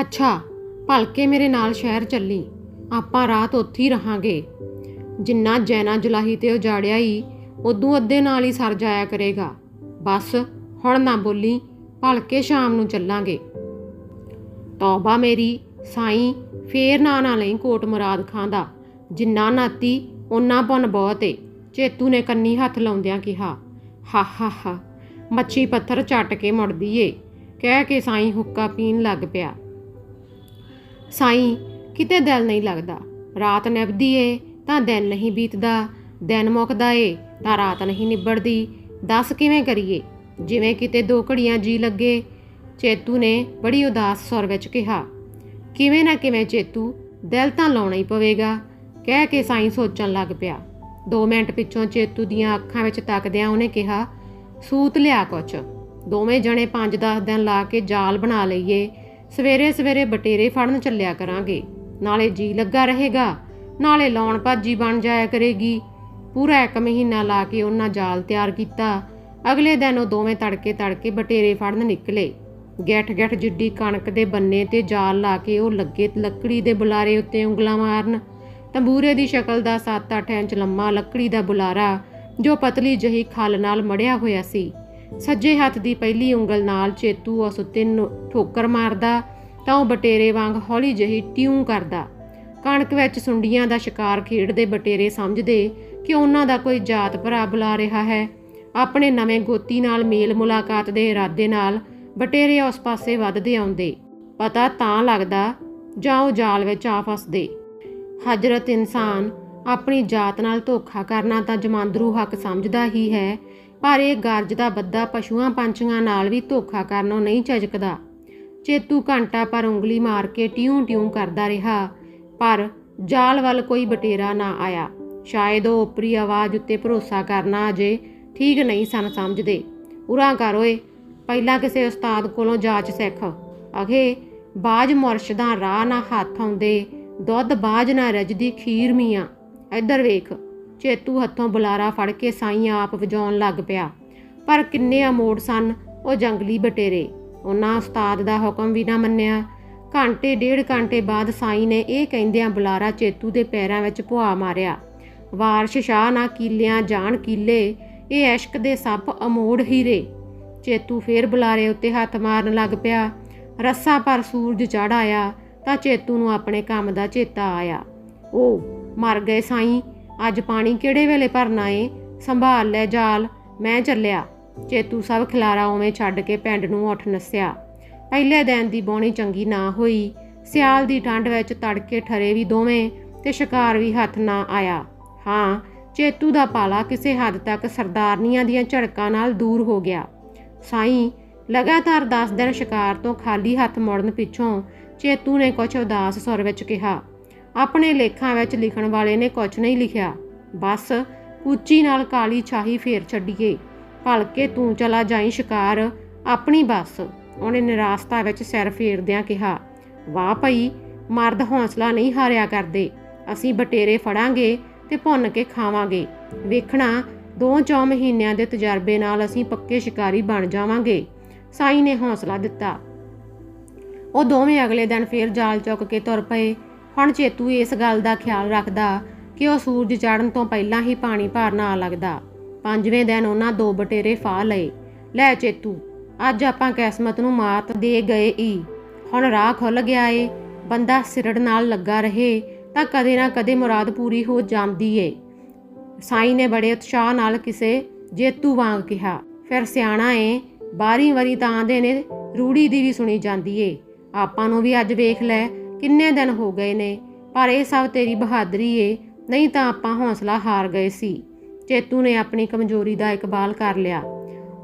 ਅੱਛਾ, ਭਲਕੇ ਮੇਰੇ ਨਾਲ ਸ਼ਹਿਰ ਚੱਲੀ। ਆਪਾਂ ਰਾਤ ਉੱਥੇ ਹੀ ਰਹਾਂਗੇ। ਜਿੰਨਾ ਜੈਨਾ ਜੁਲਾਹੀ ਤੇ ਉਜਾੜਿਆ ਹੀ ਉਦੋਂ ਅੱਧੇ ਨਾਲ ਹੀ ਸਰ ਜਾਇਆ ਕਰੇਗਾ। ਬਸ, ਹੁਣ ਨਾ ਬੋਲੀ, ਭਲਕੇ ਸ਼ਾਮ ਨੂੰ ਚੱਲਾਂਗੇ। ਤੌਬਾ ਮੇਰੀ, ਸਾਈਂ, ਫੇਰ ਨਾ ਨਾ ਲਈ ਕੋਟ ਮੁਰਾਦ ਖਾਂ ਦਾ। ਜਿੰਨਾ ਨਾਤੀ, ਓਨਾ ਪੁੰਨ ਬਹੁਤ ਏ। ਚੇਤੂ ਨੇ ਕੰਨੀ ਹੱਥ ਲਾਉਂਦਿਆਂ ਕਿਹਾ, ਹਾ ਹਾ ਹਾ, ਮੱਛੀ ਪੱਥਰ ਚੱਟ ਕੇ ਮੁੜਦੀ ਏ। ਕਹਿ ਕੇ ਸਾਈਂ ਹੁੱਕਾ ਪੀਣ ਲੱਗ ਪਿਆ। ਸਾਈਂ, ਕਿਤੇ ਦਿਲ ਨਹੀਂ ਲੱਗਦਾ। ਰਾਤ ਨਿਭਦੀ ਏ, ਤਾਂ ਦਿਨ ਨਹੀਂ ਬੀਤਦਾ। ਦਿਨ ਮੁੱਕਦਾ ਏ, ਤਾਂ ਰਾਤ ਨਹੀਂ ਨਿਬੜਦੀ। ਦੱਸ ਕਿਵੇਂ ਕਰੀਏ? ਜਿਵੇਂ ਕਿਤੇ ਦੋ ਘੜੀਆਂ ਜੀ ਲੱਗੇ। ਚੇਤੂ ਨੇ ਬੜੀ ਉਦਾਸ ਸੁਰ ਵਿੱਚ ਕਿਹਾ, ਕਿਵੇਂ ਨਾ ਕਿਵੇਂ ਚੇਤੂ, ਦਿਲ ਤਾਂ ਲਾਉਣਾ ਹੀ ਪਵੇਗਾ। ਕਹਿ ਕੇ ਸਾਈਂ ਸੋਚਣ ਲੱਗ ਪਿਆ। 2 ਮਿੰਟ ਪਿੱਛੋਂ ਚੇਤੂ ਦੀਆਂ ਅੱਖਾਂ ਵਿੱਚ ਤੱਕਦਿਆਂ ਉਹਨੇ ਕਿਹਾ, ਸੂਤ ਲਿਆ ਕੁਛ। ਦੋਵੇਂ ਜਣੇ 5-10 ਦਿਨ ਲਾ ਕੇ ਜਾਲ ਬਣਾ ਲਈਏ। ਸਵੇਰੇ ਸਵੇਰੇ ਬਟੇਰੇ ਫੜਨ ਚੱਲਿਆ ਕਰਾਂਗੇ। ਨਾਲੇ ਜੀ ਲੱਗਾ ਰਹੇਗਾ, ਨਾਲੇ ਲਾਉਣ ਭਾਜੀ ਬਣ ਜਾਇਆ ਕਰੇਗੀ। ਪੂਰਾ ਇੱਕ ਮਹੀਨਾ ਲਾ ਕੇ ਉਹਨਾਂ ਜਾਲ ਤਿਆਰ ਕੀਤਾ। ਅਗਲੇ ਦਿਨ ਉਹ ਦੋਵੇਂ ਤੜਕੇ ਤੜਕੇ ਬਟੇਰੇ ਫੜਨ ਨਿਕਲੇ। ਗੈਠ ਗੈਠ ਜਿੱਡੀ ਕਣਕ ਦੇ ਬੰਨੇ ਤੇ ਜਾਲ ਲਾ ਕੇ ਉਹ ਲੱਗੇ ਲੱਕੜੀ ਦੇ ਬੁਲਾਰੇ ਉੱਤੇ ਉਂਗਲਾਂ ਮਾਰਨ। ਤੰਬੂਰੇ ਦੀ ਸ਼ਕਲ ਦਾ 7-8 ਇੰਚ ਲੰਮਾ ਲੱਕੜੀ ਦਾ ਬੁਲਾਰਾ, ਜੋ ਪਤਲੀ ਜਹੀ ਖੱਲ ਨਾਲ ਮੜਿਆ ਹੋਇਆ ਸੀ। ਸੱਜੇ ਹੱਥ ਦੀ ਪਹਿਲੀ ਉਂਗਲ ਨਾਲ ਚੇਤੂ ਉਸ ਉੱਤੇ ਨੋ- ਠੋਕਰ ਮਾਰਦਾ, ਤਾਂ ਉਹ ਬਟੇਰੇ ਵਾਂਗ ਹੌਲੀ ਜਹੀ ਟਿਊਂ ਕਰਦਾ। ਕਣਕ ਵਿੱਚ ਸੁੰਡੀਆਂ ਦਾ ਸ਼ਿਕਾਰ ਖੇਡਦੇ ਬਟੇਰੇ ਸਮਝਦੇ ਕਿ ਉਹਨਾਂ ਦਾ ਕੋਈ ਜਾਤ ਭਰਾ ਬੁਲਾ ਰਿਹਾ ਹੈ। ਆਪਣੇ ਨਵੇਂ ਗੋਤੀ ਨਾਲ ਮੇਲ ਮੁਲਾਕਾਤ ਦੇ ਇਰਾਦੇ ਨਾਲ ਬਟੇਰੇ ਉਸ ਪਾਸੇ ਵੱਧਦੇ ਆਉਂਦੇ। ਪਤਾ ਤਾਂ ਲੱਗਦਾ ਜਾਂ ਉਹ ਜਾਲ ਵਿੱਚ ਆ ਫਸਦੇ। ਹਜਰਤ ਇਨਸਾਨ ਆਪਣੀ ਜਾਤ ਨਾਲ ਧੋਖਾ ਕਰਨਾ ਤਾਂ ਜਮਾਂਦਰੂ ਹੱਕ ਸਮਝਦਾ ਹੀ ਹੈ ਪਰ ਇਹ ਗਰਜ ਦਾ ਬੱਦਾ ਪਸ਼ੂਆਂ ਪੰਛੀਆਂ ਨਾਲ ਵੀ ਧੋਖਾ ਕਰਨੋਂ ਨਹੀਂ ਝਜਕਦਾ। ਚੇਤੂ ਘੰਟਾ ਪਰ ਉਂਗਲੀ ਮਾਰ ਕੇ ਟਿਊਂ ਟਿਉਂ ਕਰਦਾ ਰਿਹਾ, ਪਰ ਜਾਲ ਵੱਲ ਕੋਈ ਬਟੇਰਾ ਨਾ ਆਇਆ। ਸ਼ਾਇਦ ਉਹ ਉਪਰੀ ਆਵਾਜ਼ ਉੱਤੇ ਭਰੋਸਾ ਕਰਨਾ ਅਜੇ ਠੀਕ ਨਹੀਂ ਸਨ ਸਮਝਦੇ। ਉਰਾਂ ਕਰ ਓਏ, ਪਹਿਲਾਂ ਕਿਸੇ ਉਸਤਾਦ ਕੋਲੋਂ ਜਾਚ ਸਿੱਖ। ਅਗੇ ਬਾਜ ਮੁਰਸ਼ਦਾਂ ਰਾਹ ਨਾ ਹੱਥ ਆਉਂਦੇ, ਦੁੱਧ ਬਾਜ ਨਾ ਰਜਦੀ ਖੀਰ ਮੀਆਂ। ਇੱਧਰ ਵੇਖ। ਚੇਤੂ ਹੱਥੋਂ ਬੁਲਾਰਾ ਫੜ ਕੇ ਸਾਈਂ ਆਪ ਵਜਾਉਣ ਲੱਗ ਪਿਆ। ਪਰ ਕਿੰਨੇ ਅਮੋੜ ਸਨ ਉਹ ਜੰਗਲੀ ਬਟੇਰੇ। ਉਹਨਾਂ ਉਸਤਾਦ ਦਾ ਹੁਕਮ ਵੀ ਨਾ ਮੰਨਿਆ। ਘੰਟੇ, ਡੇਢ ਘੰਟੇ ਬਾਅਦ ਸਾਈਂ ਨੇ ਇਹ ਕਹਿੰਦਿਆਂ ਬੁਲਾਰਾ ਚੇਤੂ ਦੇ ਪੈਰਾਂ ਵਿੱਚ ਭੁਆ ਮਾਰਿਆ। ਵਾਰਸ਼ ਸ਼ਾਹ ਨਾ ਕੀਲਿਆਂ ਜਾਣ ਕੀਲੇ, ਇਹ ਇਸ਼ਕ ਦੇ ਸੱਪ ਅਮੋੜ ਹੀਰੇ। ਚੇਤੂ ਫੇਰ ਬੁਲਾਰੇ ਉੱਤੇ ਹੱਥ ਮਾਰਨ ਲੱਗ ਪਿਆ। ਰੱਸਾ ਪਰ ਸੂਰਜ ਚੜ ਆਇਆ ਤਾਂ ਚੇਤੂ ਨੂੰ ਆਪਣੇ ਕੰਮ ਦਾ ਚੇਤਾ ਆਇਆ। ਉਹ ਮਰ ਗਏ ਸਾਈਂ। ਅੱਜ ਪਾਣੀ ਕਿਹੜੇ ਵੇਲੇ ਭਰਨਾ ਏ? ਸੰਭਾਲ ਲੈ ਜਾਲ। ਮੈਂ ਚੱਲਿਆ। ਚੇਤੂ ਸਭ ਖਿਲਾਰਾ ਉਵੇਂ ਛੱਡ ਕੇ ਪਿੰਡ ਨੂੰ ਉੱਠ ਨੱਸਿਆ। ਪਹਿਲੇ ਦਿਨ ਦੀ ਬੋਣੀ ਚੰਗੀ ਨਾ ਹੋਈ। ਸਿਆਲ ਦੀ ਠੰਡ ਵਿੱਚ ਤੜਕੇ ਠਰੇ ਵੀ ਦੋਵੇਂ ਤੇ ਸ਼ਿਕਾਰ ਵੀ ਹੱਥ ਨਾ ਆਇਆ। ਹਾਂ, ਚੇਤੂ ਦਾ ਪਾਲਾ ਕਿਸੇ ਹੱਦ ਤੱਕ ਸਰਦਾਰਨੀਆਂ ਦੀਆਂ ਝੜਕਾਂ ਨਾਲ ਦੂਰ ਹੋ ਗਿਆ। ਸਾਈਂ, ਲਗਾਤਾਰ 10 ਦਿਨ ਸ਼ਿਕਾਰ ਤੋਂ ਖਾਲੀ ਹੱਥ ਮੁੜਨ ਪਿੱਛੋਂ ਚੇਤੂ ਨੇ ਕੁਝ ਉਦਾਸ ਸੁਰ ਵਿੱਚ ਕਿਹਾ। ਆਪਣੇ ਲੇਖਾਂ ਵਿੱਚ ਲਿਖਣ ਵਾਲੇ ਨੇ ਕੁਝ ਨਹੀਂ ਲਿਖਿਆ। ਬਸ ਉੱਚੀ ਨਾਲ ਕਾਲੀ ਛਾਹੀ ਫੇਰ ਛੱਡੀਏ। ਭਲਕੇ ਤੂੰ ਚਲਾ ਜਾਈ ਸ਼ਿਕਾਰ, ਆਪਣੀ ਬੱਸ। ਉਹਨੇ ਨਿਰਾਸਤਾ ਵਿੱਚ ਸਿਰ ਫੇਰਦਿਆਂ ਕਿਹਾ, ਵਾਹ ਭਈ, ਮਰਦ ਹੌਸਲਾ ਨਹੀਂ ਹਾਰਿਆ ਕਰਦੇ। ਅਸੀਂ ਬਟੇਰੇ ਫੜਾਂਗੇ ਤੇ ਭੁੰਨ ਕੇ ਖਾਵਾਂਗੇ। ਵੇਖਣਾ, ਦੋ ਚੌ ਮਹੀਨਿਆਂ ਦੇ ਤਜਰਬੇ ਨਾਲ ਅਸੀਂ ਪੱਕੇ ਸ਼ਿਕਾਰੀ ਬਣ ਜਾਵਾਂਗੇ। ਸਾਈਂ ਨੇ ਹੌਸਲਾ ਦਿੱਤਾ। ਉਹ ਦੋਵੇਂ ਅਗਲੇ ਦਿਨ ਫੇਰ ਜਾਲ ਚੁੱਕ ਕੇ ਤੁਰ ਪਏ। ਹੁਣ ਚੇਤੂ ਇਸ ਗੱਲ ਦਾ ਖਿਆਲ ਰੱਖਦਾ ਕਿ ਉਹ ਸੂਰਜ ਚੜ੍ਹਨ ਤੋਂ ਪਹਿਲਾਂ ਹੀ ਪਾਣੀ ਭਰ ਨਾ ਲੱਗਦਾ, ਪੰਜਵੇਂ ਦਿਨ ਉਹਨਾਂ ਦੋ ਬਟੇਰੇ ਫਾ ਲਏ। ਲੈ ਚੇਤੂ, ਅੱਜ ਆਪਾਂ ਕਿਸਮਤ ਨੂੰ ਮਾਤ ਦੇ ਗਏ ਈ। ਹੁਣ ਰਾਹ ਖੁੱਲ ਗਿਆ ਏ, ਬੰਦਾ ਸਿਰੜ ਨਾਲ ਲੱਗਾ ਰਹੇ ਤਾਂ ਕਦੇ ਨਾ ਕਦੇ ਮੁਰਾਦ ਪੂਰੀ ਹੋ ਜਾਂਦੀ ਏ। ਸਾਈਂ ਨੇ ਬੜੇ ਉਤਸ਼ਾਹ ਨਾਲ ਕਿਸੇ ਜੇਤੂ ਵਾਂਗ ਕਿਹਾ, ਫਿਰ ਸਿਆਣਾ ਏ ਬਾਰੀ ਵਾਰੀ ਤਾਂ ਆਂਦੇ ਨੇ, ਰੂੜੀ ਦੀ ਵੀ ਸੁਣੀ ਜਾਂਦੀ ਏ। ਆਪਾਂ ਨੂੰ ਵੀ ਅੱਜ ਵੇਖ ਲੈ ਕਿੰਨੇ ਦਿਨ ਹੋ ਗਏ ਨੇ, ਪਰ ਇਹ ਸਭ ਤੇਰੀ ਬਹਾਦਰੀ ਏ। ਨਹੀਂ ਤਾਂ ਆਪਾਂ ਹੌਸਲਾ ਹਾਰ ਗਏ ਸੀ। ਚੇਤੂ ਨੇ ਆਪਣੀ ਕਮਜ਼ੋਰੀ ਦਾ ਇਕਬਾਲ ਕਰ ਲਿਆ।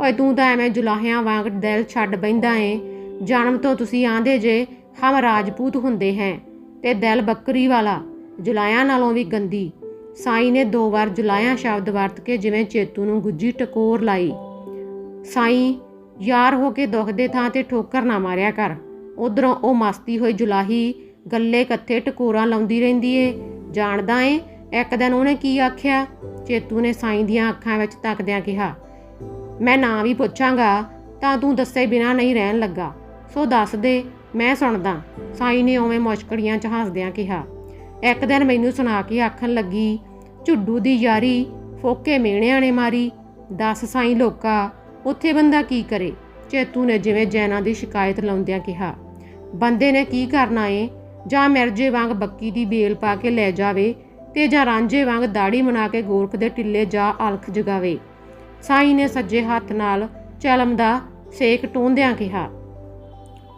ਓਏ ਤੂੰ ਤਾਂ ਐਵੇਂ ਜੁਲਾਹਿਆਂ ਵਾਂਗ ਦਿਲ ਛੱਡ ਬੈਂਦਾ ਏ। ਜਨਮ ਤੋਂ ਤੁਸੀਂ ਆਂਦੇ ਜੇ ਹਮ ਰਾਜਪੂਤ ਹੁੰਦੇ ਹੈ, ਤੇ ਦਿਲ ਬੱਕਰੀ ਵਾਲਾ, ਜੁਲਾਹਿਆਂ ਨਾਲੋਂ ਵੀ ਗੰਦੀ। ਸਾਈ ਨੇ ਦੋ ਵਾਰ ਜੁਲਾਹਿਆਂ ਸ਼ਬਦ ਵਰਤ ਕੇ ਜਿਵੇਂ ਚੇਤੂ ਨੂੰ ਗੁੱਜੀ ਟਕੋਰ ਲਾਈ। ਸਾਈ, ਯਾਰ ਹੋ ਕੇ ਦੁੱਖ ਦੇ ਥਾਂ ਤੇ ਠੋਕਰ ਨਾ ਮਾਰਿਆ ਕਰ। ਉਧਰੋਂ ਉਹ ਮਸਤੀ ਹੋਈ ਜੁਲਾਹੀ ਗੱਲੇ ਕੱਥੇ ਟਕੋਰਾਂ ਲਾਉਂਦੀ ਰਹਿੰਦੀ ਏ। ਜਾਣਦਾ ਏ, ਇੱਕ ਦਿਨ ਉਹਨੇ ਕੀ ਆਖਿਆ? ਚੇਤੂ ਨੇ ਸਾਈਂ ਦੀਆਂ ਅੱਖਾਂ ਵਿੱਚ ਤੱਕਦਿਆਂ ਕਿਹਾ, ਮੈਂ ਨਾਂ ਵੀ ਪੁੱਛਾਂਗਾ, ਤਾਂ ਤੂੰ ਦੱਸੇ ਬਿਨਾ ਨਹੀਂ ਰਹਿਣ ਲੱਗਾ। ਸੋ ਦੱਸ ਦੇ, ਮੈਂ ਸੁਣਦਾ। ਸਾਈਂ ਨੇ ਉਵੇਂ ਮੁਸ਼ਕੜੀਆਂ ਚ ਹੱਸਦਿਆਂ ਕਿਹਾ। ਇੱਕ ਦਿਨ ਮੈਨੂੰ ਸੁਣਾ ਕੇ ਆਖਣ ਲੱਗੀ, ਝੁੱਡੂ ਦੀ ਯਾਰੀ, ਫੋਕੇ ਮੇਣਿਆਂ ਨੇ ਮਾਰੀ। ਦੱਸ ਸਾਈਂ ਲੋਕਾ, ਉੱਥੇ ਬੰਦਾ ਕੀ ਕਰੇ? ਚੇਤੂ ਨੇ ਜਿਵੇਂ ਜੈਨਾ ਦੀ ਸ਼ਿਕਾਇਤ ਲਾਉਂਦਿਆਂ ਕਿਹਾ, ਬੰਦੇ ਨੇ ਕੀ ਕਰਨਾ ਏ? ਜਾਂ ਮਿਰਜੇ ਵਾਂਗ ਬੱਕੀ ਦੀ ਬੇਲ ਪਾ ਕੇ ਲੈ ਜਾਵੇ ਤੇ ਜਾਂ ਰਾਂਝੇ ਵਾਂਗ ਦਾੜੀ ਬਣਾ ਕੇ ਗੋਰਖ ਦੇ ਟਿੱਲੇ ਜਾ ਅਲਖ ਜਗਾਵੇ। ਸਾਈ ਨੇ ਸੱਜੇ ਹੱਥ ਨਾਲ ਚਲਮ ਦਾ ਸੇਕ ਟੋਂਦਿਆਂ ਕਿਹਾ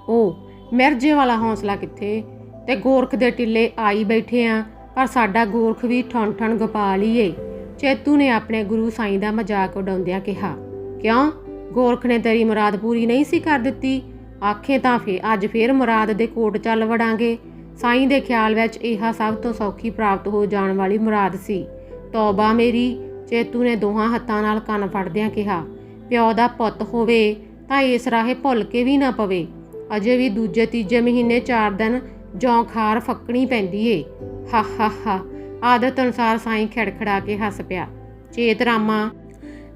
ਉਹ ਮਿਰਜੇ ਵਾਲਾ ਹੌਸਲਾ ਕਿੱਥੇ? ਤੇ ਗੋਰਖ ਦੇ ਟਿੱਲੇ ਆਈ ਬੈਠੇ ਆ, ਪਰ ਸਾਡਾ ਗੋਰਖ ਵੀ ਠਣ ਠਣ ਗੋਪਾਲ ਹੀ ਏ। ਚੇਤੂ ਨੇ ਆਪਣੇ ਗੁਰੂ ਸਾਈਂ ਦਾ ਮਜ਼ਾਕ ਉਡਾਉਂਦਿਆਂ ਕਿਹਾ, ਕਿਉਂ? ਗੋਰਖ ਨੇ ਤੇਰੀ ਮੁਰਾਦ ਪੂਰੀ ਨਹੀਂ ਸੀ ਕਰ ਦਿੱਤੀ? ਆਖੇ ਤਾਂ ਫੇ, ਅੱਜ ਫੇਰ ਮੁਰਾਦ ਦੇ ਕੋਟ ਚੱਲ ਵੜਾਂਗੇ। ਸਾਈਂ ਦੇ ਖਿਆਲ ਵਿੱਚ ਇਹ ਸਭ ਤੋਂ ਸੌਖੀ ਪ੍ਰਾਪਤ ਹੋ ਜਾਣ ਵਾਲੀ ਮੁਰਾਦ ਸੀ। ਤੌਬਾ ਮੇਰੀ, ਚੇਤੂ ਨੇ ਦੋਹਾਂ ਹੱਥਾਂ ਨਾਲ ਕੰਨ ਫੜਦਿਆਂ ਕਿਹਾ, ਪਿਓ ਦਾ ਪੁੱਤ ਹੋਵੇ ਤਾਂ ਇਸ ਰਾਹੇ ਭੁੱਲ ਕੇ ਵੀ ਨਾ ਪਵੇ। ਅਜੇ ਵੀ ਦੂਜੇ ਤੀਜੇ ਮਹੀਨੇ ਚਾਰ ਦਿਨ ਜੌਂ ਖਾਰ ਫੱਕਣੀ ਪੈਂਦੀ ਏ। ਹਾ ਹਾ ਹਾ, ਆਦਤ ਅਨੁਸਾਰ ਸਾਈਂ ਖੜਖੜਾ ਕੇ ਹੱਸ ਪਿਆ। ਚੇਤ ਰਾਮਾ,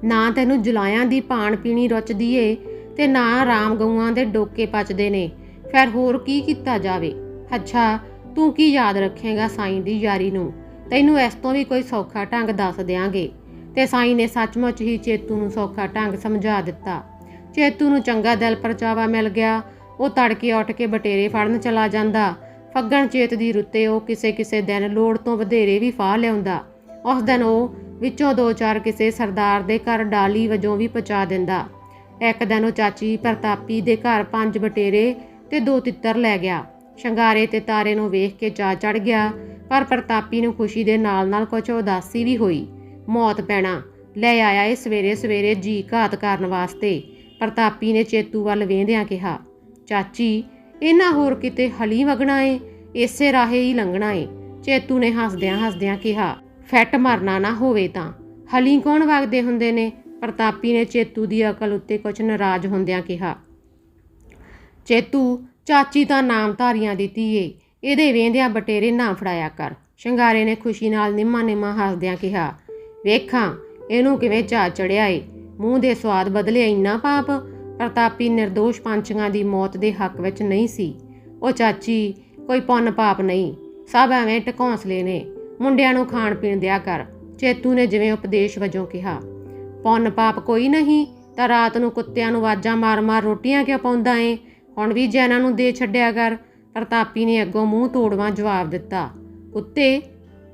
ਨਾ ਤੈਨੂੰ ਜੁਲਾਇਆਂ ਦੀ ਪਾਣ ਪੀਣੀ ਰੁਚਦੀ ਏ ਤੇ ਨਾ ਰਾਮ ਗਊਆਂ ਦੇ ਡੋਕੇ ਪਚਦੇ ਨੇ। ਫਿਰ ਹੋਰ ਕੀ ਕੀਤਾ ਜਾਵੇ? ਅੱਛਾ, ਤੂੰ ਕੀ ਯਾਦ ਰੱਖੇਗਾ ਸਾਈਂ ਦੀ ਯਾਰੀ ਨੂੰ? ਤੈਨੂੰ ਇਸ ਤੋਂ ਵੀ ਕੋਈ ਸੌਖਾ ਢੰਗ ਦੱਸ ਦਿਆਂਗੇ। ਤੇ ਸਾਈਂ ਨੇ ਸੱਚਮੁੱਚ ਹੀ ਚੇਤੂ ਨੂੰ ਸੌਖਾ ਢੰਗ ਸਮਝਾ ਦਿੱਤਾ। ਚੇਤੂ ਨੂੰ ਚੰਗਾ ਦਿਲ ਪਰਚਾਵਾ ਮਿਲ ਗਿਆ। ਉਹ ਤੜਕੇ ਉੱਠ ਕੇ ਬਟੇਰੇ ਫੜਨ ਚਲਾ ਜਾਂਦਾ। ਫੱਗਣ ਚੇਤ ਦੀ ਰੁੱਤੇ ਉਹ ਕਿਸੇ ਕਿਸੇ ਦਿਨ ਲੋੜ ਤੋਂ ਵਧੇਰੇ ਵੀ ਫਾਹ ਲਿਆਉਂਦਾ। ਉਸ ਦਿਨ ਉਹ ਵਿੱਚੋਂ ਦੋ ਚਾਰ ਕਿਸੇ ਸਰਦਾਰ ਦੇ ਘਰ ਡਾਲੀ ਵਜੋਂ ਵੀ ਪਹੁੰਚਾ ਦਿੰਦਾ। ਇੱਕ ਦਿਨ ਉਹ ਚਾਚੀ ਪ੍ਰਤਾਪੀ ਦੇ ਘਰ ਪੰਜ ਬਟੇਰੇ ਤੇ ਦੋ ਤਿੱਤਰ ਲੈ ਗਿਆ। ਸ਼ਿੰਗਾਰੇ ਤੇ ਤਾਰੇ ਨੂੰ ਵੇਖ ਕੇ ਚਾ ਚੜ ਗਿਆ, ਪਰ ਪ੍ਰਤਾਪੀ ਨੂੰ ਖੁਸ਼ੀ ਦੇ ਨਾਲ-ਨਾਲ ਕੁਝ ਉਦਾਸੀ ਵੀ ਹੋਈ। ਮੌਤ ਪੈਣਾ, ਲੈ ਆਇਆ ਇਹ ਸਵੇਰੇ ਸਵੇਰੇ ਜੀ ਘਾਤ ਕਰਨ ਵਾਸਤੇ, ਪ੍ਰਤਾਪੀ ਨੇ ਚੇਤੂ ਵੱਲ ਵੇਂਦਿਆਂ ਕਿਹਾ। ਚਾਚੀ ਇਹਨਾਂ ਹੋਰ ਕਿਤੇ ਹਲੀ ਵਗਣਾ ਏ? ਇਸੇ ਰਾਹੇ ਹੀ ਲੰਘਣਾ ਏ, ਚੇਤੂ ਨੇ ਹੱਸਦਿਆਂ ਹੱਸਦਿਆਂ ਕਿਹਾ। ਫੈਟ ਮਰਨਾ ਨਾ ਹੋਵੇ ਤਾਂ। ਹਲੀ ਕੌਣ ਵਗਦੇ ਹੁੰਦੇ ਨੇ? ਪ੍ਰਤਾਪੀ ਨੇ ਚੇਤੂ ਦੀ ਅਕਲ ਉੱਤੇ ਕੁਝ ਨਾਰਾਜ਼ ਹੁੰਦਿਆਂ ਕਿਹਾ। ਚੇਤੂ ਚਾਚੀ ਤਾਂ ਨਾਮਧਾਰੀਆਂ ਦੀ ਧੀ ਏ। ਇਹਦੇ ਵੇਂਦਿਆਂ ਬਟੇਰੇ ਨਾ ਫੜਾਇਆ ਕਰ। ਸ਼ਿੰਗਾਰੇ ਨੇ ਖੁਸ਼ੀ ਨਾਲ ਨਿੰਮਾ ਨਿੰਮਾ ਹੱਸਦਿਆਂ ਕਿਹਾ, ਵੇਖਾਂ, ਇਹਨੂੰ ਕਿਵੇਂ ਝਾ ਚੜਿਆ ਏ। ਮੂੰਹ ਦੇ ਸਵਾਦ ਬਦਲੇ ਇੰਨਾ ਪਾਪ। ਪ੍ਰਤਾਪੀ નિર્ਦੋਸ਼ ਪੰਛੀਆਂ ਦੀ ਮੌਤ ਦੇ ਹੱਕ ਵਿੱਚ ਨਹੀਂ ਸੀ। ਉਹ ਚਾਚੀ, ਕੋਈ ਪੁੰਨ ਪਾਪ ਨਹੀਂ। ਸਭ ਐਵੇਂ ਟਕੌਂਸਲੇ ਨੇ। ਮੁੰਡਿਆਂ ਨੂੰ ਖਾਣ ਪੀਣ ਦਿਆ ਕਰ। ਚੇਤੂ ਨੇ ਜਿਵੇਂ ਉਪਦੇਸ਼ ਵਜੋਂ ਕਿਹਾ, ਪੁੰਨ ਪਾਪ ਕੋਈ ਨਹੀਂ। ਤਾਂ ਰਾਤ ਨੂੰ ਕੁੱਤਿਆਂ ਨੂੰ ਆਵਾਜ਼ਾਂ ਮਾਰ-ਮਾਰ ਰੋਟੀਆਂ ਕਿਉਂ ਪਾਉਂਦਾ ਏ? ਹੁਣ ਵੀ ਜੈਨਾਂ ਨੂੰ ਦੇ ਛੱਡਿਆ ਕਰ ਪ੍ਰਤਾਪੀ ਨੇ ਅੱਗੋਂ ਮੂੰਹ ਤੋੜਵਾਂ ਜਵਾਬ ਦਿੱਤਾ। ਕੁੱਤੇ,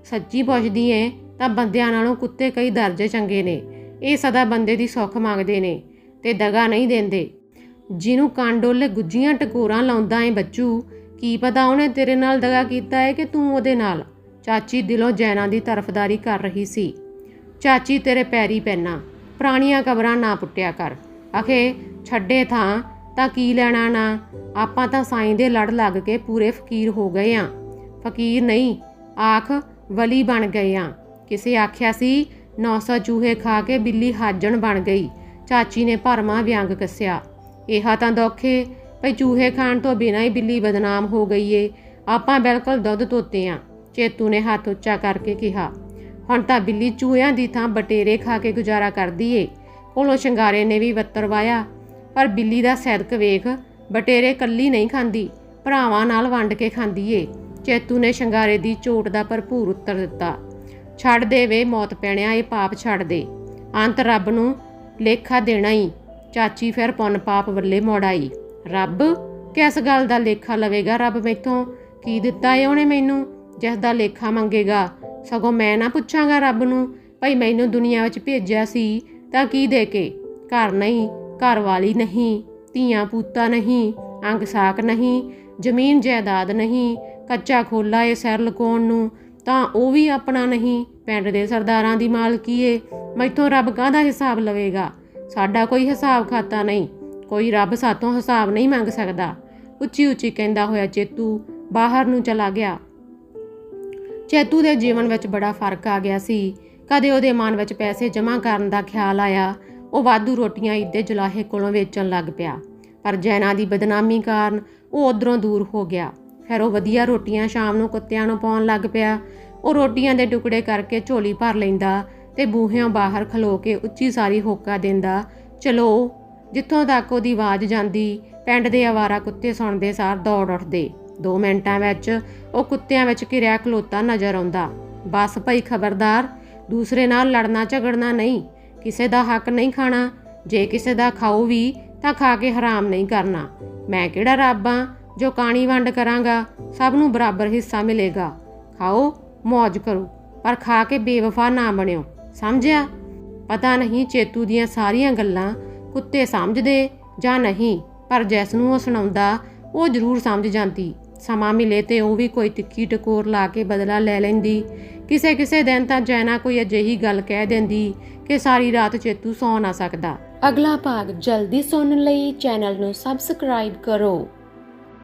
ਸੱਚੀ ਪੁੱਛਦੀ ਏ, ਤਾਂ ਬੰਦਿਆਂ ਨਾਲੋਂ ਕੁੱਤੇ ਕਈ ਦਰਜੇ ਚੰਗੇ ਨੇ। ਇਹ ਸਦਾ ਬੰਦੇ ਦੀ ਸੁੱਖ ਮੰਗਦੇ ਨੇ ਤੇ ਦਗਾ ਨਹੀਂ ਦਿੰਦੇ। ਜਿਹਨੂੰ ਕਾਂਡੋਲੇ ਗੁੱਜੀਆਂ ਟਕੋਰਾਂ ਲਾਉਂਦਾ ਏ ਬੱਚੂ, ਕੀ ਪਤਾ ਉਹਨੇ ਤੇਰੇ ਨਾਲ ਦਗਾ ਕੀਤਾ ਹੈ ਕਿ ਤੂੰ ਉਹਦੇ ਨਾਲ? ਚਾਚੀ ਦਿਲੋਂ ਜੈਨਾ ਦੀ ਤਰਫਦਾਰੀ ਕਰ ਰਹੀ ਸੀ। ਚਾਚੀ ਤੇਰੇ ਪੈਰੀ ਪੈਣਾ, ਪੁਰਾਣੀਆਂ ਕਬਰਾਂ ਨਾ ਪੁੱਟਿਆ ਕਰ। ਆਖੇ, ਛੱਡੇ ਥਾਂ ਤਾਂ ਕੀ ਲੈਣਾ ਨਾ? ਆਪਾਂ ਤਾਂ ਸਾਈਂ ਦੇ ਲੜ ਲੱਗ ਕੇ ਪੂਰੇ ਫਕੀਰ ਹੋ ਗਏ ਆ। ਫਕੀਰ ਨਹੀਂ, ਆਖ ਵਲੀ ਬਣ ਗਏ ਆ। ਕਿਸੇ ਆਖਿਆ ਸੀ 900 ਚੂਹੇ ਖਾ ਕੇ ਬਿੱਲੀ ਹਾਜਣ ਬਣ ਗਈ। ਚਾਚੀ ਨੇ ਭਰਮਾ ਵਿਅੰਗ ਕੱਸਿਆ। ਇਹਾ ਤਾਂ ਦੋਖੇ, ਭਈ ਚੂਹੇ ਖਾਣ ਤੋਂ ਬਿਨਾਂ ਹੀ ਬਿੱਲੀ ਬਦਨਾਮ ਹੋ ਗਈ ਏ। ਆਪਾਂ ਬਿਲਕੁਲ ਦੁੱਧ ਤੋਤੇ ਆ। ਚੇਤੂ ਨੇ ਹੱਥ ਉੱਚਾ ਕਰਕੇ ਕਿਹਾ, ਹੁਣ ਤਾਂ ਬਿੱਲੀ ਚੂਹਿਆਂ ਦੀ ਥਾਂ ਬਟੇਰੇ ਖਾ ਕੇ ਗੁਜ਼ਾਰਾ ਕਰਦੀ ਏ। ਕੋਲੋਂ ਸ਼ਿੰਗਾਰੇ ਨੇ ਵੀ ਵੱਤਰ ਵਾਇਆ। ਪਰ ਬਿੱਲੀ ਦਾ ਸੈਦਕ ਵੇਖ, ਬਟੇਰੇ ਕੱਲੀ ਨਹੀਂ ਖਾਂਦੀ, ਭਰਾਵਾਂ ਨਾਲ ਵੰਡ ਕੇ ਖਾਂਦੀ ਏ। ਚੇਤੂ ਨੇ ਸ਼ਿੰਗਾਰੇ ਦੀ ਚੋਟ ਦਾ ਭਰਪੂਰ ਉੱਤਰ ਦਿੱਤਾ। ਛੱਡ ਦੇ ਵੇ ਮੌਤ ਪੈਣਿਆ, ਇਹ ਪਾਪ ਛੱਡ ਦੇ। ਅੰਤ ਰੱਬ ਨੂੰ ਲੇਖਾ ਦੇਣਾ ਹੀ ਚਾਚੀ ਫਿਰ ਪੁੰਨ ਪਾਪ ਵੱਲੇ ਮੋੜ ਆਈ। ਰੱਬ? ਕਿਸ ਗੱਲ ਦਾ ਲੇਖਾ ਲਵੇਗਾ ਰੱਬ ਮੈਥੋਂ? ਕੀ ਦਿੱਤਾ ਏ ਉਹਨੇ ਮੈਨੂੰ? ਜਿਸ ਦਾ ਲੇਖਾ ਮੰਗੇਗਾ। ਸਗੋਂ ਮੈਂ ਨਾ ਪੁੱਛਾਂਗਾ ਰੱਬ ਨੂੰ, ਭਈ ਮੈਨੂੰ ਦੁਨੀਆ ਵਿੱਚ ਭੇਜਿਆ ਸੀ ਤਾਂ ਕੀ ਦੇ ਕੇ? ਘਰ ਨਹੀਂ। ਘਰ ਵਾਲੀ ਨਹੀਂ, ਧੀਆਂ ਪੂਤਾ ਨਹੀਂ, ਅੰਗ ਸਾਕ ਨਹੀਂ, ਜ਼ਮੀਨ ਜਾਇਦਾਦ ਨਹੀਂ, ਕੱਚਾ ਖੋਲਾ ਏ ਸਿਰ ਲਕਾਉਣ ਨੂੰ, ਤਾਂ ਉਹ ਵੀ ਆਪਣਾ ਨਹੀਂ। ਪਿੰਡ ਦੇ ਸਰਦਾਰਾਂ ਦੀ ਮਾਲਕੀ ਏ ਮੈਥੋਂ ਰੱਬ ਕਾਹਦਾ ਹਿਸਾਬ ਲਵੇਗਾ? ਸਾਡਾ ਕੋਈ ਹਿਸਾਬ ਖਾਤਾ ਨਹੀਂ, ਕੋਈ ਰੱਬ ਸਾਤੋਂ ਹਿਸਾਬ ਨਹੀਂ ਮੰਗ ਸਕਦਾ। ਉੱਚੀ ਉੱਚੀ ਕਹਿੰਦਾ ਹੋਇਆ ਚੇਤੂ ਬਾਹਰ ਨੂੰ ਚਲਾ ਗਿਆ। ਚੇਤੂ ਦੇ ਜੀਵਨ ਵਿੱਚ ਬੜਾ ਫ਼ਰਕ ਆ ਗਿਆ ਸੀ। ਕਦੇ ਉਹਦੇ ਮਨ ਵਿੱਚ ਪੈਸੇ ਜਮ੍ਹਾਂ ਕਰਨ ਦਾ ਖਿਆਲ ਆਇਆ ਉਹ ਵਾਧੂ ਰੋਟੀਆਂ ਇੱਦੇ ਜੁਲਾਹੇ ਕੋਲੋਂ ਵੇਚਣ ਲੱਗ ਪਿਆ। ਪਰ ਜੈਨਾ ਦੀ ਬਦਨਾਮੀ ਕਾਰਨ ਉਹ ਉਧਰੋਂ ਦੂਰ ਹੋ ਗਿਆ। ਫਿਰ ਉਹ ਵਧੀਆ ਰੋਟੀਆਂ ਸ਼ਾਮ ਨੂੰ ਕੁੱਤਿਆਂ ਨੂੰ ਪਾਉਣ ਲੱਗ ਪਿਆ। ਉਹ ਰੋਟੀਆਂ ਦੇ ਟੁਕੜੇ ਕਰਕੇ ਝੋਲੀ ਭਰ ਲੈਂਦਾ ਤੇ ਬੂਹਿਆਂ ਬਾਹਰ ਖਲੋ ਕੇ ਉੱਚੀ ਸਾਰੀ ਹੋਕਾ ਦਿੰਦਾ, ਚਲੋ, ਜਿੱਥੋਂ ਤੱਕ ਉਹਦੀ ਆਵਾਜ਼ ਜਾਂਦੀ, ਪਿੰਡ ਦੇ ਆਵਾਰਾ ਕੁੱਤੇ ਸੁਣਦੇ ਸਾਰ ਦੌੜ ਉੱਠਦੇ। 2 ਮਿੰਟਾਂ ਵਿੱਚ ਉਹ ਕੁੱਤਿਆਂ ਵਿੱਚ ਘਿਰਿਆ ਖਲੋਤਾ ਨਜ਼ਰ ਆਉਂਦਾ। ਬਸ ਭਾਈ, ਖਬਰਦਾਰ, ਦੂਸਰੇ ਨਾਲ ਲੜਨਾ ਝਗੜਨਾ ਨਹੀਂ ਕਿਸੇ ਦਾ ਹੱਕ ਨਹੀਂ ਖਾਣਾ, ਜੇ ਕਿਸੇ ਦਾ ਖਾਓ ਵੀ ਤਾਂ ਖਾ ਕੇ ਹਰਾਮ ਨਹੀਂ ਕਰਨਾ। ਮੈਂ ਕਿਹੜਾ ਰੱਬ ਆਂ ਜੋ ਕਾਣੀ ਵੰਡ ਕਰਾਂਗਾ, ਸਭ ਨੂੰ ਬਰਾਬਰ ਹਿੱਸਾ ਮਿਲੇਗਾ। ਖਾਓ ਮौज ਕਰੋ, ਪਰ ਖਾ ਕੇ ਬੇਵਫਾ ਨਾ ਬਣਿਓ, ਸਮਝਿਆ? ਪਤਾ ਨਹੀਂ ਚੇਤੂ ਦੀਆਂ ਸਾਰੀਆਂ ਗੱਲਾਂ ਕੁੱਤੇ ਸਮਝਦੇ ਜਾਂ ਨਹੀਂ, ਪਰ ਜਿਸ ਨੂੰ ਉਹ ਸੁਣਾਉਂਦਾ, ਉਹ ਜ਼ਰੂਰ ਸਮਝ ਜਾਂਦੀ। ਸਮਾਂ ਮਿਲੇ ਤੇ ਉਹ ਵੀ ਕੋਈ ਤਿੱਖੀ ਟਕੋਰ ਲਾ ਕੇ ਬਦਲਾ ਲੈ ਲੈਂਦੀ। ਕਿਸੇ ਕਿਸੇ ਦਿਨ ਤਾਂ ਜੈਨਾ ਕੋਈ ਅਜਿਹੀ ਗੱਲ ਕਹਿ ਦਿੰਦੀ ਕਿ ਸਾਰੀ ਰਾਤ ਚੇਤੂ ਸੌ ਨਾ ਸਕਦਾ। ਅਗਲਾ ਭਾਗ ਜਲਦੀ ਸੁਣਨ ਲਈ ਚੈਨਲ ਨੂੰ ਸਬਸਕ੍ਰਾਈਬ ਕਰੋ।